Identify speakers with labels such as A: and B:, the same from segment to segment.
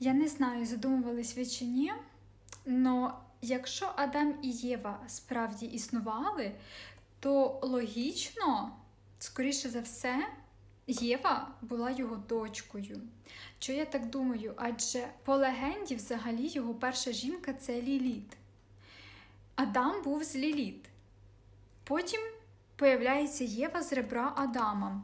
A: Я не знаю, задумувались ви чи ні, але якщо Адам і Єва справді існували, то логічно, скоріше за все, Єва була його дочкою. Що я так думаю? Адже по легенді, взагалі, його перша жінка це Ліліт. Адам був з Ліліт. Потім появляється Єва з ребра Адама.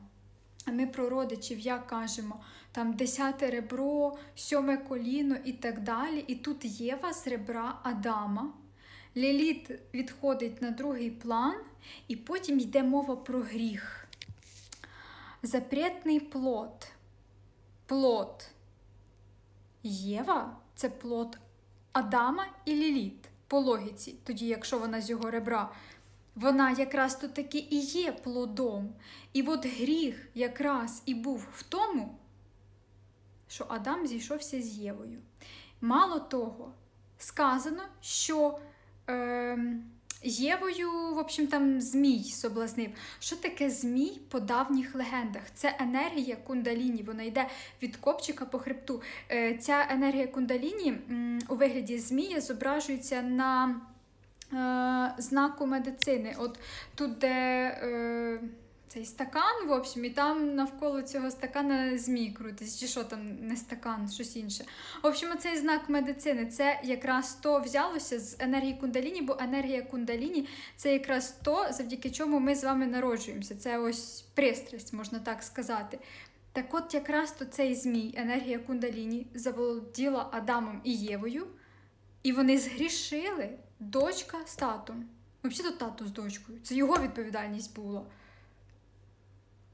A: А ми про родичів як кажемо, там десяте ребро, сьоме коліно і так далі. І тут Єва з ребра Адама. Ліліт відходить на другий план, і потім йде мова про гріх. Запретний плод. Плод Єва це плод Адама і Ліліт по логіці, тоді, якщо вона з його ребра, вона якраз то таки і є плодом. І от гріх якраз і був в тому, що Адам зійшовся з Євою. Мало того, сказано, що е, Євою, в общем, там Змій соблазнив. Що таке Змій по давніх легендах? Це енергія кундаліні, вона йде від копчика по хребту. Е, ця енергія кундаліні м, у вигляді Змія зображується на знаку медицини. От тут, де е, цей стакан, в общем, і там навколо цього стакана змій крутиться, чи що там не стакан, щось інше. В общем, цей знак медицини це якраз то взялося з енергії кундаліні, бо енергія кундаліні це якраз то, завдяки чому ми з вами народжуємося. Це ось пристрасть, можна так сказати. Так от якраз то цей змій, енергія кундаліні, заволоділа Адамом і Євою, і вони згрішили дочка з татом. Взагалі, то тато з дочкою. Це його відповідальність була.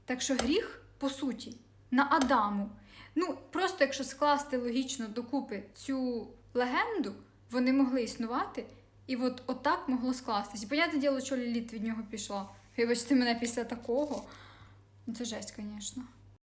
A: Так що гріх, по суті, на Адаму. Ну, просто якщо скласти логічно докупи цю легенду, вони могли існувати, і от отак могло скластись. Понятне діло, що Ліліт від нього пішла. Вибачте мене після такого. Ну, Це жесть, звісно.